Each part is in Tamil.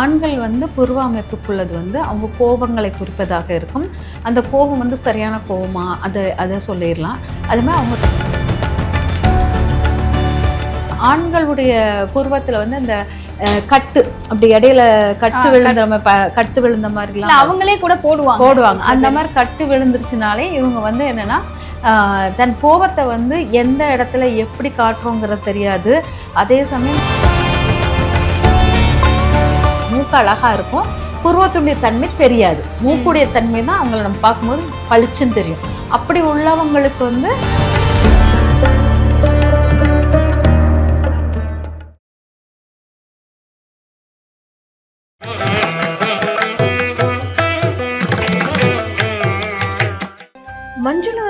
ஆண்கள் வந்து புருவ அமைப்புக்குள்ளது வந்து அவங்க கோபங்களை குறிப்பதாக இருக்கும். அந்த கோபம் வந்து சரியான கோபமா? அதை அதை சொல்லிடலாம். அது மாதிரி அவங்க ஆண்களுடைய புருவத்தில் வந்து அந்த கட்டு அப்படி இடையில கட்டு விழுந்த கட்டு விழுந்த மாதிரிலாம் அவங்களே கூட போடுவாங்க. போடுவாங்க. அந்த மாதிரி கட்டு விழுந்துருச்சுனாலே இவங்க வந்து என்னன்னா தன் கோபத்தை வந்து எந்த இடத்துல எப்படி காட்டுறோங்கிறது தெரியாது. அதே சமயம் மூக்கு அழகா இருக்கும். புருவத்துடைய தன்மை தெரியாது. மூக்குடைய தன்மை தான் அவங்கள நம்ம பார்க்கும்போது பளிச்சுன்னு தெரியும். அப்படி உள்ளவங்களுக்கு வந்து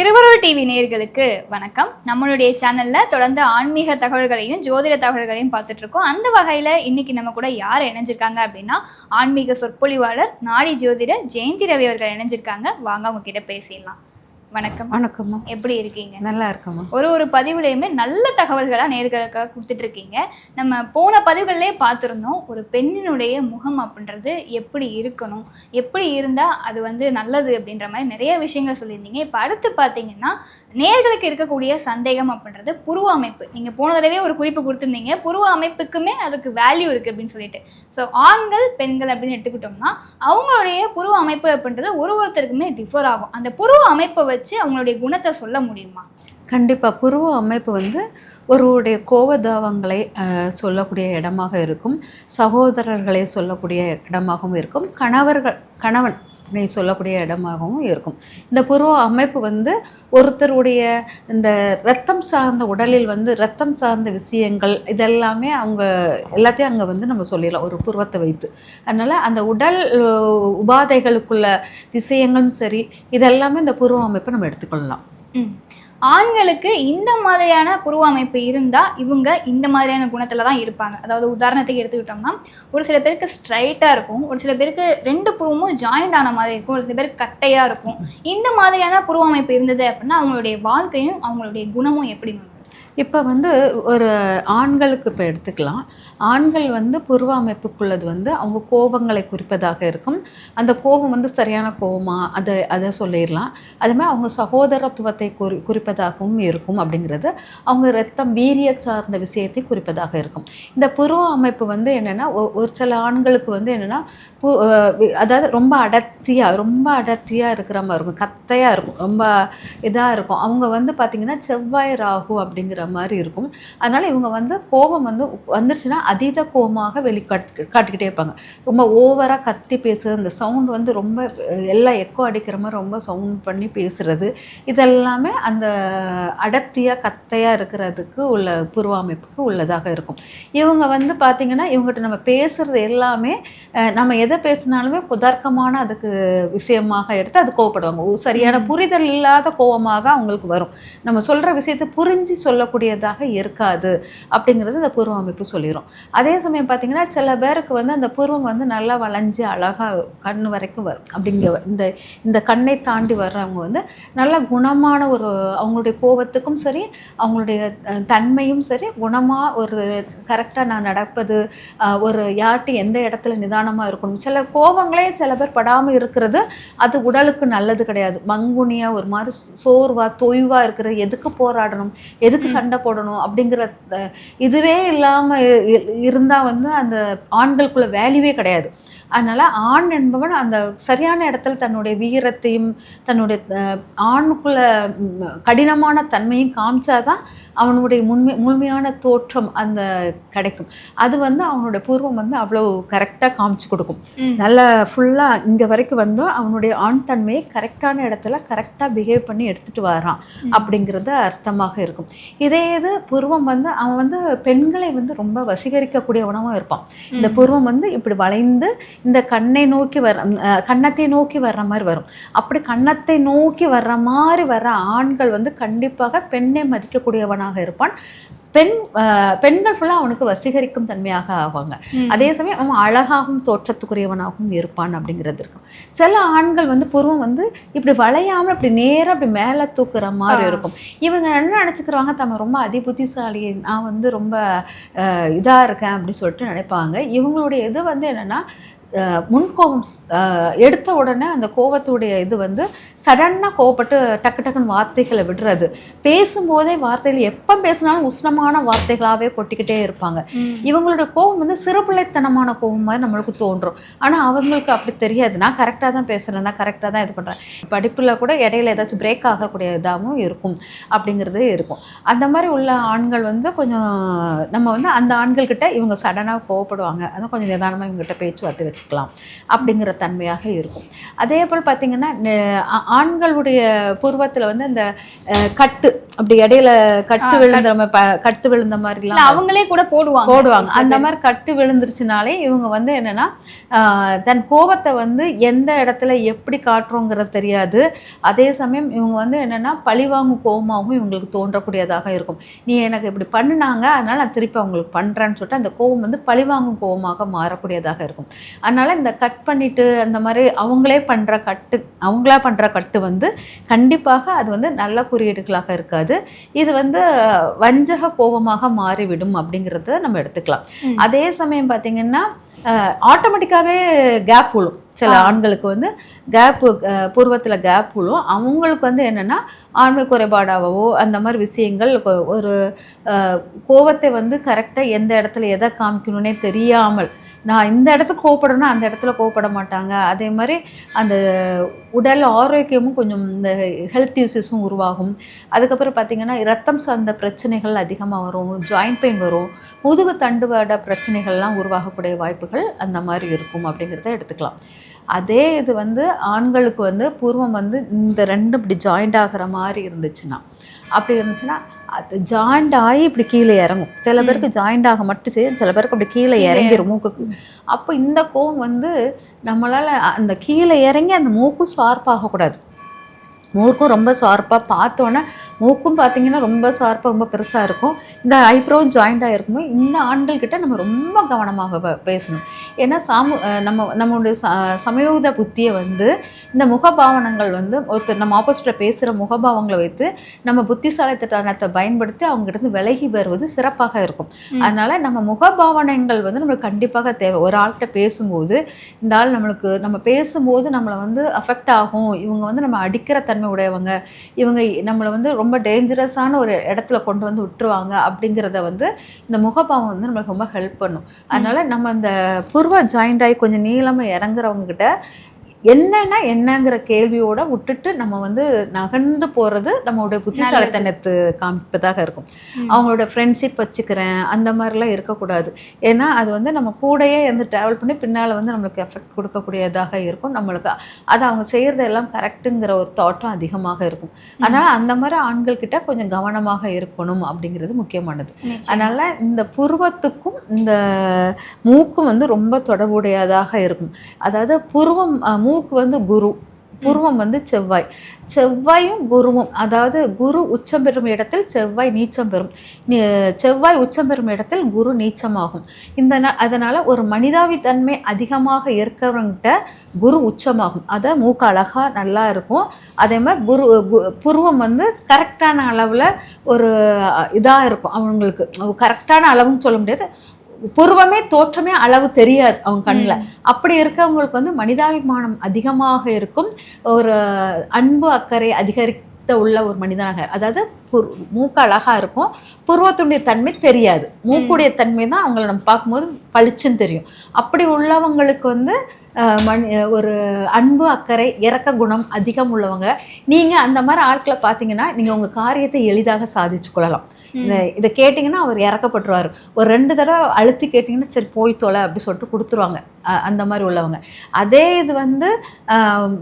திருவருள் டிவி நேர்களுக்கு வணக்கம். நம்மளுடைய சேனல்ல தொடர்ந்து ஆன்மீக தகவல்களையும் ஜோதிட தகவல்களையும் பார்த்துட்டு இருக்கோம் அந்த வகையில இன்னைக்கு நம்ம கூட யார் இணைஞ்சிருக்காங்க அப்படின்னா ஆன்மீக சொற்பொழிவாளர் நாடி ஜோதிடர் ஜெயந்தி ரவி அவர்கள் இணைஞ்சிருக்காங்க. வாங்க அவங்க கிட்ட பேசிடலாம். வணக்கம். வணக்கம்மா. எப்படி இருக்கீங்க? நல்லா இருக்கம்மா. ஒரு ஒரு பதிவுலையுமே நல்ல தகவல்களா நேர்களுக்காக கொடுத்துட்டு இருக்கீங்க நம்ம போன பதிவுகள்லேயே பார்த்துருந்தோம் ஒரு பெண்ணினுடைய முகம் அப்படின்றது எப்படி இருக்கணும் எப்படி இருந்தா அது வந்து நல்லது அப்படின்ற மாதிரி நிறைய விஷயங்கள் சொல்லியிருந்தீங்க. இப்போ அடுத்து பார்த்தீங்கன்னா நேர்களுக்கு இருக்கக்கூடிய சந்தேகம் அப்படின்றது புருவ அமைப்பு. நீங்க போன தடவை ஒரு குறிப்பு கொடுத்துருந்தீங்க புருவ அமைப்புக்குமே அதுக்கு வேல்யூ இருக்கு அப்படின்னு சொல்லிட்டு. ஸோ ஆண்கள் பெண்கள் அப்படின்னு எடுத்துக்கிட்டோம்னா அவங்களுடைய புருவ அமைப்பு அப்படின்றது ஒரு ஒருத்தருக்குமே டிஃபர் ஆகும். அந்த புருவ அமைப்பை வச்சு அவங்களுடைய குணத்தை சொல்ல முடியுமா? கண்டிப்பாக புருவ அமைப்பு வந்து ஒருவருடைய கோவதாவங்களை சொல்லக்கூடிய இடமாக இருக்கும். சகோதரர்களை சொல்லக்கூடிய இடமாகவும் இருக்கும். கணவர்கள் கணவன் சொல்லக்கூடிய இடமாகவும் இருக்கும். இந்த புருவ அமைப்பு வந்து ஒருத்தருடைய இந்த ரத்தம் சார்ந்த உடலில் வந்து ரத்தம் சார்ந்த விஷயங்கள் இதெல்லாமே அவங்க எல்லாத்தையும் அங்கே வந்து நம்ம சொல்லிடலாம் ஒரு புருவத்தை வைத்து. அதனால் அந்த உடல் உபாதைகளுக்குள்ள விஷயங்களும் சரி இதெல்லாமே இந்த புருவ அமைப்பை நம்ம எடுத்துக்கொள்ளலாம். ம். ஆண்களுக்கு இந்த மாதிரியான குருவ அமைப்பு இருந்தால் இவங்க இந்த மாதிரியான குணத்தில் தான் இருப்பாங்க. அதாவது உதாரணத்துக்கு எடுத்துக்கிட்டோம்னா ஒரு சில பேருக்கு ஸ்ட்ரைட்டாக இருக்கும். ஒரு சில பேருக்கு ரெண்டு புருவமும் ஜாயிண்ட் ஆன மாதிரி இருக்கும். ஒரு சில பேருக்கு கட்டையாக இருக்கும். இந்த மாதிரியான புருவ அமைப்பு இருந்தது அப்படின்னா அவங்களுடைய வாழ்க்கையும் அவங்களுடைய குணமும் எப்படி வரும் இப்போ வந்து ஒரு ஆண்களுக்கு இப்போ எடுத்துக்கலாம். ஆண்கள் வந்து புருவ அமைப்புக்குள்ளது வந்து அவங்க கோபங்களை குறிப்பதாக இருக்கும். அந்த கோபம் வந்து சரியான கோபமா? அதை அதை சொல்லிடலாம். அதுமாதிரி அவங்க சகோதரத்துவத்தை குறி குறிப்பதாகவும் இருக்கும் அப்படிங்கிறது. அவங்க ரத்தம் வீரிய சார்ந்த விஷயத்தை குறிப்பதாக இருக்கும். இந்த புருவ அமைப்பு வந்து என்னென்னா ஒரு சில ஆண்களுக்கு வந்து என்னென்னா பு அதாவது ரொம்ப அடர்த்தியாக ரொம்ப அடர்த்தியாக இருக்கிற மாதிரி இருக்கும். கத்தையாக இருக்கும். ரொம்ப இதாக இருக்கும். அவங்க வந்து பார்த்திங்கன்னா செவ்வாய் ராகு அப்படிங்கிற மாதிரி இருக்கும். அதனால் இவங்க வந்து கோபம் வந்து வந்துருச்சுன்னா அதீத கோபமாக வெளி காட் காட்டிக்கிட்டே இருப்பாங்க. ரொம்ப ஓவராக கத்தி பேசுறது அந்த சவுண்ட் வந்து ரொம்ப எல்லாம் எக்கோ அடிக்கிற மாதிரி ரொம்ப சவுண்ட் பண்ணி பேசுறது. இதெல்லாமே அந்த அடர்த்தியாக கத்தையாக இருக்கிறதுக்கு உள்ள புருவ அமைப்புக்கு உள்ளதாக இருக்கும். இவங்க வந்து பார்த்திங்கன்னா இவங்ககிட்ட நம்ம பேசுகிறது எல்லாமே நம்ம எதை பேசினாலுமே புதர்க்கமான அதுக்கு விஷயமாக எடுத்து அது கோவப்படுவாங்க. சரியான புரிதல் இல்லாத கோவமாக அவங்களுக்கு வரும். நம்ம சொல்கிற விஷயத்தை புரிஞ்சு சொல்லக்கூடியதாக இருக்காது அப்படிங்கிறது இந்த பூர்வ அமைப்பு சொல்லிடும் அதே சமயம் பார்த்திங்கன்னா சில பேருக்கு வந்து அந்த பூர்வம் வந்து நல்லா வளைஞ்சு அழகாக கண் வரைக்கும் வரும். அப்படிங்க இந்த இந்த கண்ணை தாண்டி வர்றவங்க வந்து நல்ல குணமான ஒரு அவங்களுடைய கோபத்துக்கும் சரி அவங்களுடைய தன்மையும் சரி குணமாக ஒரு கரெக்டாக நான் நடப்பது ஒரு யார்ட்டு எந்த இடத்துல நிதானமாக இருக்கணும். சில கோபங்களே சில பேர் படாமல் இருக்கிறது அது உடலுக்கு நல்லது கிடையாது. மங்குனியாக ஒரு மாதிரி சோர்வா தொய்வாக இருக்கிற எதுக்கு போராடணும் எதுக்கு சண்டை போடணும் அப்படிங்கிற இதுவே இல்லாமல் இருந்தால் வந்து அந்த ஆண்களுக்குள்ள வேல்யூவே கிடையாது. அதனால் ஆண் என்பவன் அந்த சரியான இடத்துல தன்னுடைய வீரத்தையும் தன்னுடைய ஆணுக்குள்ள கடினமான தன்மையும் காமிச்சாதான் அவனுடைய முன்மை முழுமையான தோற்றம் அந்த கிடைக்கும். அது வந்து அவனுடைய பூர்வம் வந்து அவ்வளோ கரெக்டாக காமிச்சு கொடுக்கும். நல்லா ஃபுல்லாக இங்கே வரைக்கும் வந்தோம் அவனுடைய ஆண் தன்மையை கரெக்டான இடத்துல கரெக்டாக பிஹேவ் பண்ணி எடுத்துகிட்டு வரான் அப்படிங்கிறது அர்த்தமாக இருக்கும். இதே இது புருவம் வந்து அவன் வந்து பெண்களை வந்து ரொம்ப வசீகரிக்கக்கூடிய உணவாக இருப்பான். இந்த புருவம் வந்து இப்படி வளைந்து இந்த கண்ணை நோக்கி வர கன்னத்தை நோக்கி வர்ற மாதிரி வரும். அப்படி கன்னத்தை நோக்கி வர்ற மாதிரி வர்ற ஆண்கள் வந்து கண்டிப்பாக பெண்ணை மதிக்கக்கூடியவனாக இருப்பான். பெண் பெண்கள் ஃபுல்லாக அவனுக்கு வசீகரிக்கும் தன்மையாக ஆவாங்க. அதே சமயம் அவன் அழகாகவும் தோற்றத்துக்குரியவனாகவும் இருப்பான் அப்படிங்கிறது இருக்கும். சில ஆண்கள் வந்து புருவம் வந்து இப்படி வளையாம இப்படி நேரா இப்படி மேலே தூக்குற மாதிரி. இருக்கும். இவங்க என்ன நினச்சிக்கிறாங்க? தம்ம ரொம்ப அதிபுத்திசாலி. நான் வந்து ரொம்ப அஹ், இதா இருக்கேன் அப்படின்னு சொல்லிட்டு நினைப்பாங்க. இவங்களுடைய இது வந்து என்னன்னா முன்கோபம் எடுத்த உடனே அந்த கோபத்துடைய இது வந்து சடனாக கோவப்பட்டு டக்கு டக்குன்னு வார்த்தைகளை விடுறது. பேசும்போதே வார்த்தைகள் எப்போ பேசினாலும் உஷ்ணமான வார்த்தைகளாகவே கொட்டிக்கிட்டே இருப்பாங்க. இவங்களோட கோபம் வந்து சிறுபிள்ளைத்தனமான கோபம் மாதிரி நம்மளுக்கு தோன்றும். ஆனால் அவங்களுக்கு அப்படி தெரியாது. நான் கரெக்டாக தான் பேசுகிறேன் நான் கரெக்டாக தான் இது பண்ணுறேன் படிப்பில் கூட இடையில ஏதாச்சும் பிரேக் ஆகக்கூடிய இதாகவும் இருக்கும். அப்படிங்கிறது இருக்கும். அந்த மாதிரி உள்ள ஆண்கள் வந்து கொஞ்சம் நம்ம வந்து அந்த ஆண்கள்கிட்ட இவங்க சடனாக கோவப்படுவாங்க. அதான் கொஞ்சம் நிதானமாக இவங்ககிட்ட பேச்சுவார்த்தை வச்சுக்கலாம் அப்படிங்கிற தன்மையாக இருக்கும். அதே போல் பார்த்தீங்கன்னா ஆண்களுடைய பூர்வத்தில் வந்து அந்த கட்டு அப்படி இடையில கட்டு விழுந்த கட்டு விழுந்த மாதிரிலாம் அவங்களே கூட போடுவாங்க. போடுவாங்க. அந்த மாதிரி கட்டு விழுந்துருச்சுனாலே இவங்க வந்து என்னன்னா தன் கோபத்தை வந்து எந்த இடத்துல எப்படி காட்டுறோங்கிறது தெரியாது. அதே சமயம் இவங்க வந்து என்னன்னா பழிவாங்கும் கோபமாகவும் இவங்களுக்கு தோன்றக்கூடியதாக இருக்கும். நீ எனக்கு இப்படி பண்ணுனாங்க அதனால நான் திருப்பி அவங்களுக்கு பண்றேன்னு சொல்லிட்டு அந்த கோபம் வந்து பழிவாங்கும் கோபமாக மாறக்கூடியதாக இருக்கும். அதனால இந்த கட் பண்ணிட்டு அந்த மாதிரி அவங்களே பண்ற கட்டு அவங்களா பண்ற கட்டு வந்து கண்டிப்பாக அது வந்து நல்ல குறியீடுகளாக இருக்காது இது வந்து வஞ்சக கோபமாக மாறிவிடும் அப்படிங்கிறத நம்ம எடுத்துக்கலாம். அதே சமயம் பார்த்தீங்கன்னா ஆட்டோமேட்டிக்காகவே கேப் விழும் சில. ஆண்களுக்கு வந்து கேப்பு பூர்வத்தில் கேப் விழும் அவங்களுக்கு வந்து என்னென்னா ஆண்மை குறைபாடாகவோ அந்த மாதிரி விஷயங்கள் ஒரு அஹ், கோவத்தை வந்து கரெக்டாக எந்த இடத்துல எதை காமிக்கணும்னே தெரியாமல் நான் இந்த இடத்துக்கு கோவப்படணும்னா அந்த இடத்துல கோவப்பட மாட்டாங்க அதே மாதிரி அந்த உடல் ஆரோக்கியமும் கொஞ்சம் இந்த ஹெல்த் இஷ்யூஸும் உருவாகும். அதுக்கப்புறம் பார்த்தீங்கன்னா ரத்தம் சார்ந்த பிரச்சனைகள் அதிகமாக வரும் ஜாயிண்ட் பெயின் வரும். முதுகு தண்டுவாட பிரச்சனைகள்லாம் உருவாகக்கூடிய வாய்ப்புகள் அந்த மாதிரி இருக்கும் அப்படிங்கிறத எடுத்துக்கலாம். அதே இது வந்து ஆண்களுக்கு வந்து பூர்வம் வந்து இந்த ரெண்டும் இப்படி ஜாயிண்ட் ஆகிற மாதிரி இருந்துச்சுன்னா அப்படி இருந்துச்சுன்னா அது ஜாயிண்ட் ஆகி இப்படி கீழே இறங்கும். சில பேருக்கு ஜாயிண்ட் ஆக மட்டும் செய்யும். சில பேருக்கு அப்படி கீழே இறங்கிரும் மூக்குக்கு. அப்போ இந்த கோவம் வந்து நம்மளால் அந்த கீழே இறங்கி அந்த மூக்கும் ஷார்ப்பாகக்கூடாது மூக்கும் ரொம்ப ஷார்ப்பாக பார்த்தோன்னே மூக்கும் பார்த்தீங்கன்னா ரொம்ப ஷார்ப்பாக ரொம்ப பெருசாக இருக்கும். இந்த ஐப்ரோவும் ஜாயிண்டாக இருக்கும்போது இந்த ஆண்கள்கிட்ட நம்ம ரொம்ப கவனமாக பேசணும். ஏன்னா சாமு நம்ம நம்மளுடைய ச சமயோகித புத்தியை வந்து இந்த முகபாவனங்கள் வந்து ஒருத்தர் நம்ம ஆப்போசிட்டில் பேசுகிற முகபாவங்களை வைத்து நம்ம புத்திசாலித்தனத்தை பயன்படுத்தி அவங்ககிட்ட விலகி வருவது சிறப்பாக இருக்கும். அதனால நம்ம முகபாவனைகள் வந்து நம்மளுக்கு கண்டிப்பாக தேவை. ஒரு ஆள்கிட்ட பேசும்போது இந்த ஆள் நம்மளுக்கு நம்ம பேசும்போது நம்மளை வந்து அஃபெக்ட் ஆகும். இவங்க வந்து நம்ம அடிக்கிற தன்மை உடையவங்க. இவங்க நம்மளை வந்து ரொம்ப டேஞ்சரஸான ஒரு இடத்துல கொண்டு வந்து விட்டுருவாங்க அப்படிங்கிறத வந்து இந்த முகபாவம் வந்து நம்மளுக்கு ரொம்ப ஹெல்ப் பண்ணும். அதனால் நம்ம இந்த புருவ ஜாயிண்ட் ஆகி கொஞ்சம் நீளமாக இறங்குறவங்க கிட்ட என்னன்னா என்னங்கிற கேள்வியோட விட்டுட்டு நம்ம வந்து நகர்ந்து போகிறது நம்மளுடைய புத்திசாலித்தனத்து காமிப்பதாக இருக்கும். அவங்களோட ஃப்ரெண்ட்ஷிப் வச்சுக்கிறேன் அந்த மாதிரிலாம் இருக்கக்கூடாது. ஏன்னா அது வந்து நம்ம கூடயே இருந்து ட்ராவல் பண்ணி பின்னால் வந்து நம்மளுக்கு எஃபெக்ட் கொடுக்கக்கூடியதாக இருக்கும். நம்மளுக்கு அது அவங்க செய்கிறது எல்லாம் கரெக்டுங்கிற ஒரு தாட்டும் அதிகமாக இருக்கும். அதனால் அந்த மாதிரி ஆண்கள் கிட்ட கொஞ்சம் கவனமாக இருக்கணும் அப்படிங்கிறது முக்கியமானது. அதனால் இந்த புருவத்துக்கும் இந்த மூக்கும் வந்து ரொம்ப தொடர்புடையதாக இருக்கும். அதாவது புருவம் மூக்கு வந்து குரு புருவம் வந்து செவ்வாய். செவ்வாயும் குருவும் அதாவது குரு உச்சம் பெறும் இடத்தில் செவ்வாய் நீச்சம் பெறும். நீ- செவ்வாய் உச்சம் பெறும் இடத்தில் குரு நீச்சமாகும். இந்த நா- அதனால ஒரு மனிதாவித்தன்மை அதிகமாக இருக்கிறவங்கிட்ட குரு உச்சமாகும். அதை மூக்கு அழகாக நல்லா இருக்கும். அதே மாதிரி குரு கு- புருவம் வந்து கரெக்டான அளவில் ஒரு இதாக இருக்கும். அவங்களுக்கு கரெக்டான அளவுன்னு சொல்ல முடியாது. புருவமே தோற்றமே அளவு தெரியாது அவங்க கண்ணில். அப்படி இருக்கவங்களுக்கு வந்து மனிதாபிமானம் அதிகமாக இருக்கும். ஒரு அன்பு அக்கறை அதிகரித்த உள்ள ஒரு மனிதனாக. அதாவது மூக்கு அழகா இருக்கும். புருவத்துடைய தன்மை தெரியாது. மூக்குடைய தன்மை தான் அவங்கள நம்ம பார்க்கும்போது பளிச்சுன்னு தெரியும். அப்படி உள்ளவங்களுக்கு வந்து மனி ஒரு அன்பு அக்கறை இறக்க குணம் அதிகம் உள்ளவங்க. நீங்கள் அந்த மாதிரி ஆட்களை பார்த்தீங்கன்னா நீங்கள் உங்கள் காரியத்தை எளிதாக சாதிச்சு கொள்ளலாம். இதை கேட்டிங்கன்னா அவர் இறக்கப்பட்டுருவார். ஒரு ரெண்டு தடவை அழுத்தி கேட்டிங்கன்னா சரி போய் தொலை அப்படி சொல்லிட்டு கொடுத்துருவாங்க. அந்த மாதிரி உள்ளவங்க. அதே இது வந்து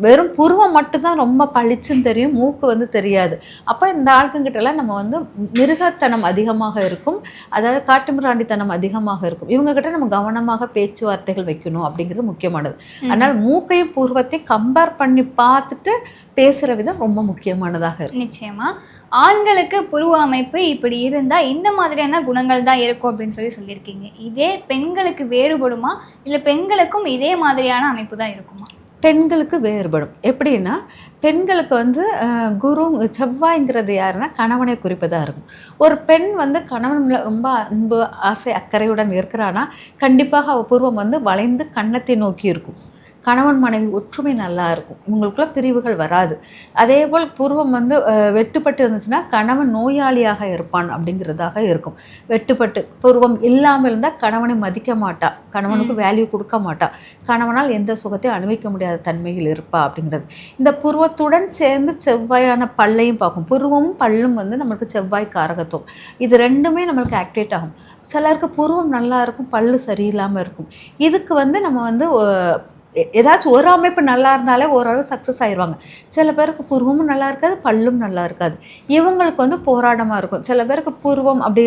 வெறும் புருவம் மட்டும்தான் ரொம்ப பளிச்சுன்னு தெரியும் மூக்கு வந்து தெரியாது. அப்போ இந்த ஆட்கங்கிட்டலாம் நம்ம வந்து மிருகத்தனம் அதிகமாக இருக்கும். அதாவது காட்டுமிராண்டித்தனம் அதிகமாக இருக்கும். இவங்க கிட்ட நம்ம கவனமாக பேச்சுவார்த்தைகள் வைக்கணும் அப்படிங்கிறது முக்கியமானது. அதனால் மூக்கையும் பூர்வத்தையும் கம்பேர் பண்ணி பார்த்துட்டு பேசுகிற விதம் ரொம்ப முக்கியமானதாக இருக்கும். நிச்சயமா. ஆண்களுக்கு புருவ அமைப்பு இப்படி இருந்தால் இந்த மாதிரியான குணங்கள் தான் இருக்கும் அப்படின்னு சொல்லி சொல்லியிருக்கீங்க. இதே பெண்களுக்கு வேறுபடுமா? இல்லை பெண்களுக்கும் இதே மாதிரியான அமைப்பு தான் இருக்குமா? பெண்களுக்கு வேறுபடும். எப்படின்னா பெண்களுக்கு வந்து குரு செவ்வாய்ங்கிறது யாருன்னா கணவனை குறிப்பதாக இருக்கும். ஒரு பெண் வந்து கணவன் ரொம்ப அன்பு ஆசை அக்கறையுடன் இருக்கிறான்னா கண்டிப்பாக அவ பூர்வம் வந்து வளைந்து கன்னத்தை நோக்கி இருக்கும். கணவன் மனைவி ஒற்றுமை நல்லா இருக்கும். இவங்களுக்குள்ள பிரிவுகள் வராது. அதே போல் பூர்வம் வந்து வெட்டுப்பட்டு இருந்துச்சுன்னா கணவன் நோயாளியாக இருப்பான் அப்படிங்கிறதாக இருக்கும். வெட்டுப்பட்டு பூர்வம் இல்லாமல் இருந்தால் கணவனை மதிக்க மாட்டா. கணவனுக்கு வேல்யூ கொடுக்க மாட்டா. கணவனால் எந்த சுகத்தையும் அனுபவிக்க முடியாத தன்மையில் இருப்பா அப்படிங்கிறது. இந்த புருவத்துடன் சேர்ந்து செவ்வாயான பல்லையும் பார்க்கும். புருவமும் பல்லும் வந்து நம்மளுக்கு செவ்வாய் காரகத்துவம். இது ரெண்டுமே நம்மளுக்கு ஆக்டிவேட் ஆகும். சிலருக்கு புருவம் நல்லா இருக்கும் பல்லு சரியில்லாமல் இருக்கும். இதுக்கு வந்து நம்ம வந்து ஏதாச்சும் ஒரு அமைப்பு நல்லா இருந்தாலே ஓரளவு சக்ஸஸ் ஆயிடுவாங்க சில பேருக்கு புருவமும் நல்லா இருக்காது பல்லும் நல்லா இருக்காது. இவங்களுக்கு வந்து போராட்டமாக இருக்கும். சில பேருக்கு பூர்வம் அப்படி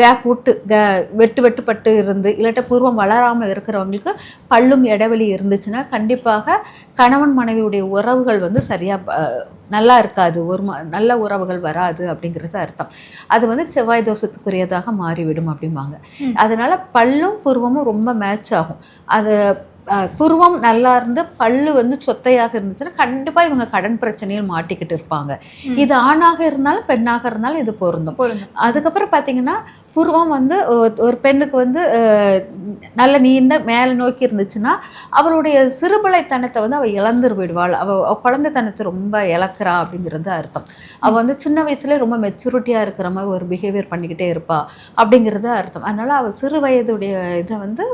கேப் விட்டு கே வெட்டு வெட்டுப்பட்டு இருந்து இல்லாட்ட பூர்வம் வளராமல் இருக்கிறவங்களுக்கு பல்லும் இடைவெளி இருந்துச்சுன்னா கண்டிப்பாக கணவன் மனைவியுடைய உறவுகள் வந்து சரியாக நல்லா இருக்காது. ஒரு ம நல்ல உறவுகள் வராது அப்படிங்கிறது அர்த்தம். அது வந்து செவ்வாய் தோஷத்துக்குரியதாக மாறிவிடும் அப்படிம்பாங்க. அதனால பல்லும் புருவமும் ரொம்ப மேட்ச் ஆகும். அது புருவம் நல்லா இருந்து பல்லு வந்து சொத்தையாக இருந்துச்சுன்னா கண்டிப்பாக இவங்க கடன் பிரச்சனையில் மாட்டிக்கிட்டு இருப்பாங்க. இது ஆணாக இருந்தாலும் பெண்ணாக இருந்தாலும் இது பொருந்தும். அதுக்கப்புறம் பார்த்தீங்கன்னா புருவம் வந்து ஒரு பெண்ணுக்கு வந்து நல்ல நீண்ட மேலே நோக்கி இருந்துச்சுன்னா அவளுடைய சிறுபிள்ளைத்தனத்தை வந்து அவள் இழந்துரு விடுவாள். அவள் அவ குழந்தைத்தனத்தை ரொம்ப இழக்கிறா அப்படிங்கிறது அர்த்தம். அவள் வந்து சின்ன வயசுலேயே ரொம்ப மெச்சூரிட்டியாக இருக்கிற மாதிரி ஒரு பிஹேவியர் பண்ணிக்கிட்டே இருப்பா அப்படிங்கிறது அர்த்தம். அதனால் அவள் சிறு வயதுடைய இதை வந்து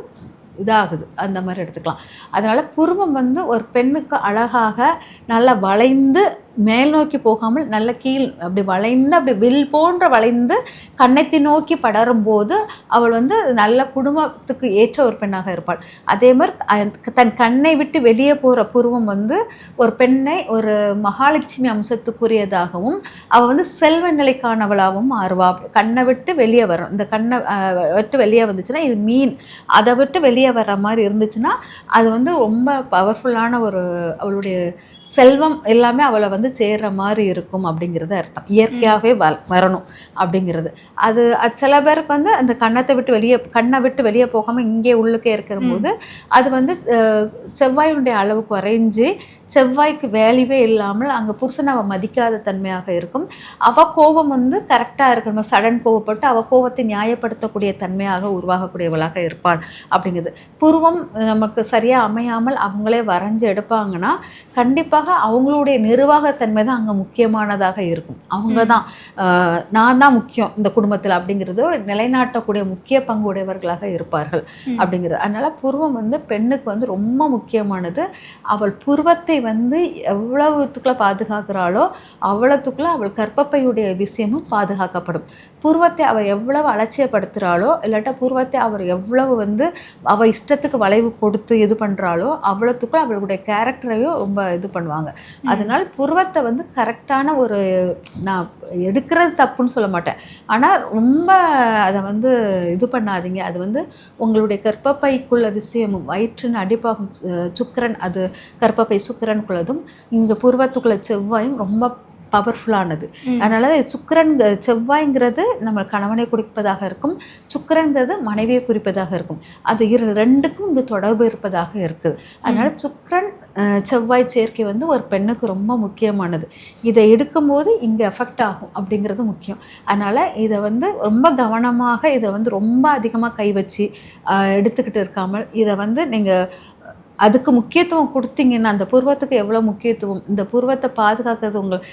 இதாகுது. அந்த மாதிரி எடுத்துக்கலாம். அதனால் புருவம் வந்து ஒரு பெண்ணுக்கு அழகாக நல்லா வளைந்து மேல் நோக்கி போகாமல் நல்ல கீழ் அப்படி வளைந்து அப்படி வில் போன்ற வளைந்து கன்னத்தை நோக்கி படரும் போது அவள் வந்து நல்ல குடும்பத்துக்கு ஏற்ற ஒரு பெண்ணாக இருப்பாள். அதே மாதிரி தன் கண்ணை விட்டு வெளியே போகிற புருவம் வந்து ஒரு பெண்ணை ஒரு மகாலட்சுமி அம்சத்துக்குரியதாகவும் அவள் வந்து செல்வ நிலைக்கானவளாகவும் மாறுவா. கண்ணை விட்டு வெளியே வரும் இந்த கண்ணை விட்டு வெளியே வந்துச்சுன்னா இது மீன். அதை விட்டு வெளியே வர்ற மாதிரி இருந்துச்சுன்னா அது வந்து ரொம்ப பவர்ஃபுல்லான ஒரு அவளுடைய செல்வம் எல்லாமே அவளை வந்து சேர்ற மாதிரி இருக்கும் அப்படிங்கிறது அர்த்தம். இயற்கையாகவே வ வரணும் அப்படிங்கிறது. அது அது சில பேருக்கு வந்து அந்த கன்னத்தை விட்டு வெளியே கண்ணை விட்டு வெளியே போகாமல் இங்கே உள்ளுக்கே இருக்கிற போது அது வந்து செவ்வாயினுடைய அளவு குறைஞ்சு செவ்வாய்க்கு வேல்யூவே இல்லாமல் அங்கே புருஷனை அவள் மதிக்காத தன்மையாக இருக்கும். அவள் கோபம் வந்து கரெக்டாக இருக்கணும். சடன் கோவப்பட்டு அவள் கோபத்தை நியாயப்படுத்தக்கூடிய தன்மையாக உருவாகக்கூடியவளாக இருப்பாள் அப்படிங்கிறது. புருவம் நமக்கு சரியாக அமையாமல் அவங்களே வரைஞ்சு எடுப்பாங்கன்னா கண்டிப்பாக அவங்களுடைய நிர்வாகத்தன்மை தான் அங்கே முக்கியமானதாக இருக்கும். அவங்க தான் நான் தான் முக்கியம் இந்த குடும்பத்தில் அப்படிங்கிறதோ நிலைநாட்டக்கூடிய முக்கிய பங்கு உடையவர்களாக இருப்பார்கள். அப்படிங்கிறது. அதனால புருவம் வந்து பெண்ணுக்கு வந்து ரொம்ப முக்கியமானது. அவள் புருவத்தை வந்து எவ்வளவுத்துக்குள்ள பாதுகாக்கிறாளோ அவ்வளவுத்துக்குள்ள அவள் கர்ப்பப்பையுடைய விஷயமும் பாதுகாக்கப்படும். புருவத்தை அவள் எவ்வளவு அலட்சியப்படுத்துகிறாளோ இல்லாட்டா புருவத்தை அவர் எவ்வளவு வந்து அவள் இஷ்டத்துக்கு வளைவு கொடுத்து இது பண்ணுறாளோ அவ்வளோத்துக்குள்ள அவளுடைய கேரக்டரையும் ரொம்ப இது பண்ணுவாங்க. அதனால புருவத்தை வந்து கரெக்டான ஒரு நான் எடுக்கிறது தப்புன்னு சொல்ல மாட்டேன். ஆனால் ரொம்ப அதை வந்து இது பண்ணாதீங்க. அது வந்து உங்களுடைய கர்ப்பப்பைக்குள்ள விஷயமும் வயிற்றின் அடிப்பாகும் சுக்கிரன் அது கர்ப்பப்பை சுக்கிரனுக்குள்ளதும் இங்கே புருவத்துக்குள்ள செவ்வாயும் ரொம்ப பவர்ஃபுல்லானது. அதனால சுக்கிரன் செவ்வாய்ங்கிறது நம்ம கணவனை குறிப்பதாக இருக்கும். சுக்கிரங்கிறது மனைவியை குறிப்பதாக இருக்கும். அது இரு ரெண்டுக்கும் இங்கு தொடர்பு இருப்பதாக இருக்குது அதனால சுக்கிரன் செவ்வாய் சேர்க்கை வந்து ஒரு பெண்ணுக்கு ரொம்ப முக்கியமானது. இதை எடுக்கும்போது இங்கே எஃபெக்ட் ஆகும் அப்படிங்கிறது முக்கியம். அதனால் இதை வந்து ரொம்ப கவனமாக இதை வந்து ரொம்ப அதிகமாக கை வச்சு எடுத்துக்கிட்டு இருக்காமல் இதை வந்து நீங்கள் அதுக்கு முக்கியத்துவம் கொடுத்தீங்கன்னா அந்த பூர்வத்துக்கு எவ்வளோ முக்கியத்துவம்? இந்த பூர்வத்தை பாதுகாக்கிறது உங்கள்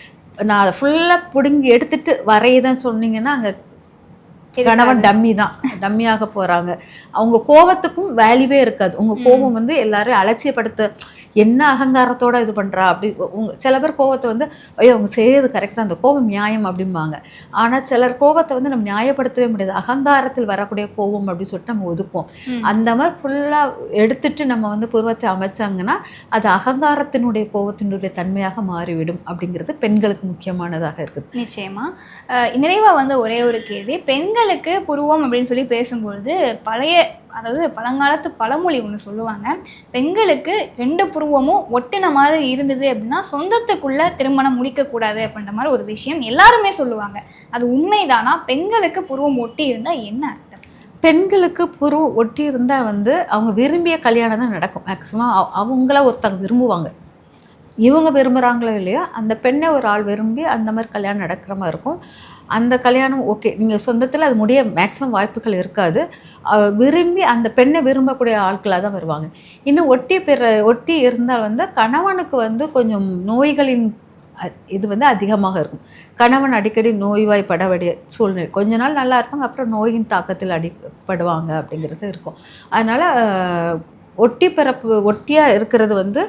நான் அதை ஃபுல்லாக பிடுங்கி எடுத்துட்டு வரையதான் சொன்னீங்கன்னா அங்கே கணவன் டம்மி தான். டம்மியாக போகிறாங்க அவங்க கோபத்துக்கும் வேல்யூவே இருக்காது. உங்கள் கோபம் வந்து எல்லாரையும் அலட்சியப்படுத்த என்ன அகங்காரத்தோட இது பண்ணுறா அப்படி உங்க சில பேர் கோவத்தை வந்து ஐயோ அவங்க செய்யறது கரெக்டாக அந்த கோபம் நியாயம் அப்படிம்பாங்க. ஆனால் சிலர் கோபத்தை வந்து நம்ம நியாயப்படுத்தவே முடியாது. அகங்காரத்தில் வரக்கூடிய கோபம் அப்படின்னு சொல்லிட்டு நம்ம ஒதுக்குவோம். அந்த மாதிரி ஃபுல்லாக எடுத்துட்டு நம்ம வந்து புருவத்தை அமைச்சாங்கன்னா அது அகங்காரத்தினுடைய கோபத்தினுடைய தன்மையாக மாறிவிடும் அப்படிங்கிறது பெண்களுக்கு முக்கியமானதாக இருக்குது. நிச்சயமா. அஹ் நிறைவா வந்து ஒரே ஒரு கேள்வி. பெண்களுக்கு புருவம் அப்படின்னு சொல்லி பேசும்பொழுது பழைய அதாவது பழங்காலத்து பழமொழி ஒன்று சொல்லுவாங்க. பெண்களுக்கு ரெண்டு புருவமும் ஒட்டின மாதிரி இருந்தது அப்படின்னா சொந்தத்துக்குள்ள திருமணம் முடிக்கக்கூடாது அப்படின்ற மாதிரி ஒரு விஷயம் எல்லாருமே சொல்லுவாங்க. அது உண்மைதானா? பெண்களுக்கு புருவம் ஒட்டி இருந்தால் என்ன அர்த்தம்? பெண்களுக்கு புருவம் ஒட்டி இருந்தால் வந்து அவங்க விரும்பிய கல்யாணம் தான் நடக்கும். மேக்ஸிமம் அவங்கள ஒருத்தவங்க விரும்புவாங்க. இவங்க விரும்புகிறாங்களோ இல்லையோ அந்த பெண்ணை ஒரு ஆள் விரும்பி அந்த மாதிரி கல்யாணம் நடக்கிற மாதிரி இருக்கும். அந்த கல்யாணம் ஓகே. நீங்கள் சொந்தத்தில் அது முடிய மேக்ஸிமம் வாய்ப்புகள் இருக்காது. விரும்பி அந்த பெண்ணை விரும்பக்கூடிய ஆட்களாக தான் வருவாங்க. இன்னும் ஒட்டி பெற ஒட்டி இருந்தால் வந்து கணவனுக்கு வந்து கொஞ்சம் நோய்களின் இது வந்து அதிகமாக இருக்கும். கணவன் அடிக்கடி நோய்வாய்ப்பட வேண்டிய சூழ்நிலை. கொஞ்ச நாள் நல்லா இருப்பாங்க அப்புறம் நோயின் தாக்கத்தில் அடிப்படுவாங்க அப்படிங்கிறது இருக்கும். அதனால் ஒட்டி பிறப்பு ஒட்டியாக இருக்கிறது வந்து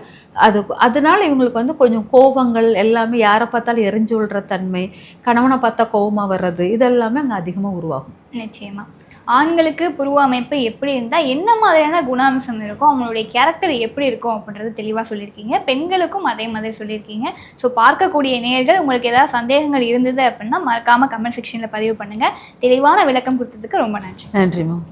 அது அதனால இவங்களுக்கு வந்து கொஞ்சம் கோபங்கள் எல்லாமே யாரை பார்த்தாலும் எரிஞ்சு விழுற தன்மை கணவனை பார்த்தா கோபமாக வர்றது இதெல்லாமே அங்கே அதிகமாக உருவாகும். நிச்சயமா. ஆண்களுக்கு புருவ அமைப்பு எப்படி இருந்தால் என்ன மாதிரியான குணாம்சம் இருக்கும் அவங்களுடைய கேரக்டர் எப்படி இருக்கும் அப்படின்றது தெளிவாக சொல்லியிருக்கீங்க. பெண்களுக்கும் அதே மாதிரி சொல்லியிருக்கீங்க. ஸோ பார்க்கக்கூடிய நேயர்கள் உங்களுக்கு ஏதாவது சந்தேகங்கள் இருந்தது அப்படின்னா மறக்காமல் கமெண்ட் செக்ஷனில் பதிவு பண்ணுங்கள் தெளிவான விளக்கம் கொடுத்ததுக்கு ரொம்ப நன்றி. நன்றி மேம்